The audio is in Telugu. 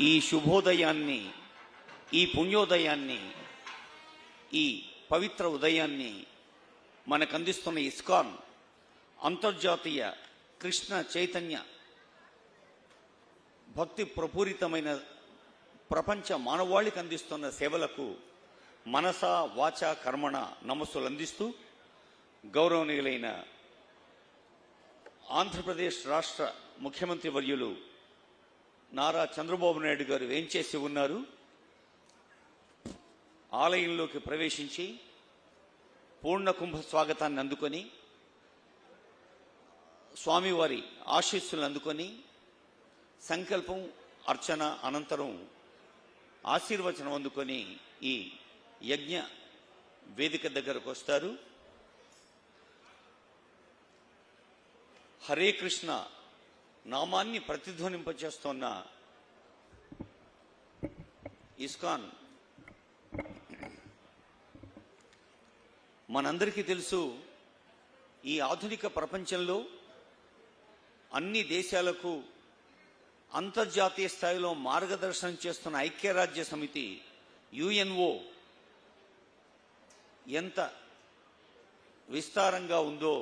ఈ శుభోదయాన్ని ఈ పుణ్యోదయాన్ని ఈ పవిత్ర ఉదయాన్ని మనకు అందిస్తున్న ఇస్కాన్ అంతర్జాతీయ కృష్ణ చైతన్య భక్తి ప్రపూరితమైన ప్రపంచ మానవాళికి అందిస్తున్న సేవలకు మనస వాచ కర్మణ నమస్సులు అందిస్తూ గౌరవనీయులైన ఆంధ్రప్రదేశ్ రాష్ట్ర ముఖ్యమంత్రి వర్యులు నారా చంద్రబాబు నాయుడు గారు వేంచేసి ఉన్నారు? ఆలయంలోకి ప్రవేశించి పూర్ణ కుంభ స్వాగతాన్ని అందుకొని స్వామివారి ఆశీస్సులు అందుకొని సంకల్పం అర్చన అనంతరం ఆశీర్వచనం అందుకొని ఈ యజ్ఞ వేదిక దగ్గరకు వస్తారు. హరే కృష్ణ నామాన్ని ప్రతిధ్వనింపచేస్తున్న ఇస్కాన్. మనందరికీ తెలుసు ఈ ఆధునిక ప్రపంచంలో అన్ని దేశాలకు అంతర్జాతీయ స్థాయిలో మార్గదర్శనం చేస్తున్న ఐక్యరాజ్య సమితి యుఎన్ఓ ఎంత విస్తారంగా ఉందో